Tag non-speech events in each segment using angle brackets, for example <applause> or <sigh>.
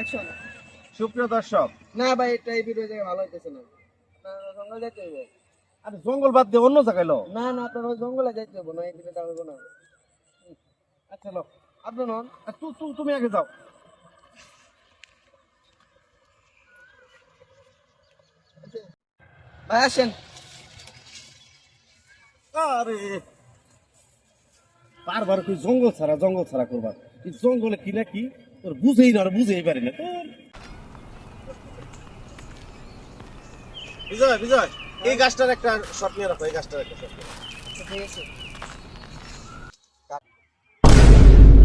Action সুপ্রিয় দর্শক না ভাই এটা এই ভিডিও ভালো হইতেছে না। জঙ্গল যাইতে হইব। আরে জঙ্গল বাদ দিয়ে অন্য জায়গায় লো না না আপনার ওই জঙ্গলে যাইতে হইব না এই হইব না। আচ্ছা লো আপনি নন? তুমি আগে যাও। ভাই আসেন। আরে! বারবার কই জঙ্গল ছাড়া জঙ্গল ছাড়া করবার এই জঙ্গলে কি না কি? তোর বুঝেই না বুঝেই পারি না। তোর বিজয় বিজয় এই গাছটার একটা শট নিয়ে রাখো এই গাছটার একটা শট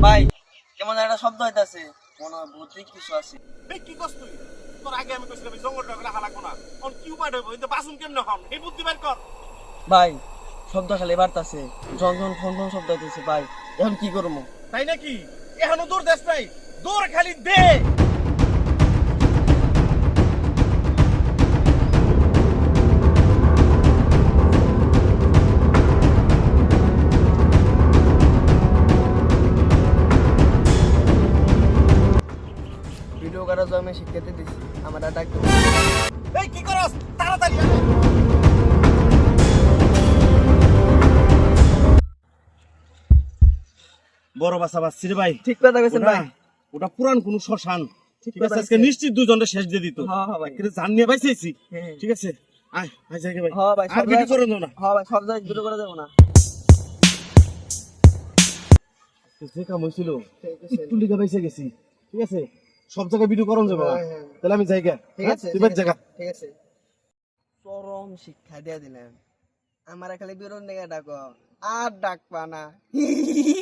ভাই কেমন একটা শব্দ হইতাছে। মনে হয় ভৌতিক কিছু আছে। এই কি করছ তুই? তোর আগে আমি কইছিলাম এই জঙ্গলটা রাখা লাগবো না অন কি উপায় হইব কিন্তু বাসুন কেমনে হন? এই বুদ্ধি বের কর। ভাই শব্দ খালি বাড়তাছে। জন জন ফোন ফোন শব্দ হইতেছে ভাই। এখন কি করব? তাই নাকি? এখনও দূর দেশ নাই। দূর খালি দে। ভিডিও করা জমে শিক্ষাতে দিছি আমার আর ডাকতে এই কি করস? তাড়াতাড়ি আয়। বড় বাসা বাসছি রে ভাই। ঠিক কথা কইছেন ওটা ভাই। ওটা পুরান কোন শ্মশান। ঠিক আছে আজকে নিশ্চিত দুজনটা শেষ দিয়ে দিত। হ্যাঁ, হ্যাঁ ভাই। জান নিয়ে পাইছেছি। ঠিক আছে আয় আয় যাই ভাই। আর ভিডিও করে দাও না। হ্যাঁ ভাই সব জায়গায় ভিডিও করা যাব না। যে কাম হয়েছিল একটু লিখে গেছি। ঠিক আছে সব জায়গায় ভিডিও করন যাবে না। হ্যাঁ, হ্যাঁ। তাহলে আমি যাই গা ঠিক? আছে তুই ঠিক জায়গা। ঠিক আছে। চরম শিক্ষা দিয়ে দিলেন আমার খালি ডাকো। আর ডাকবা না। <laughs>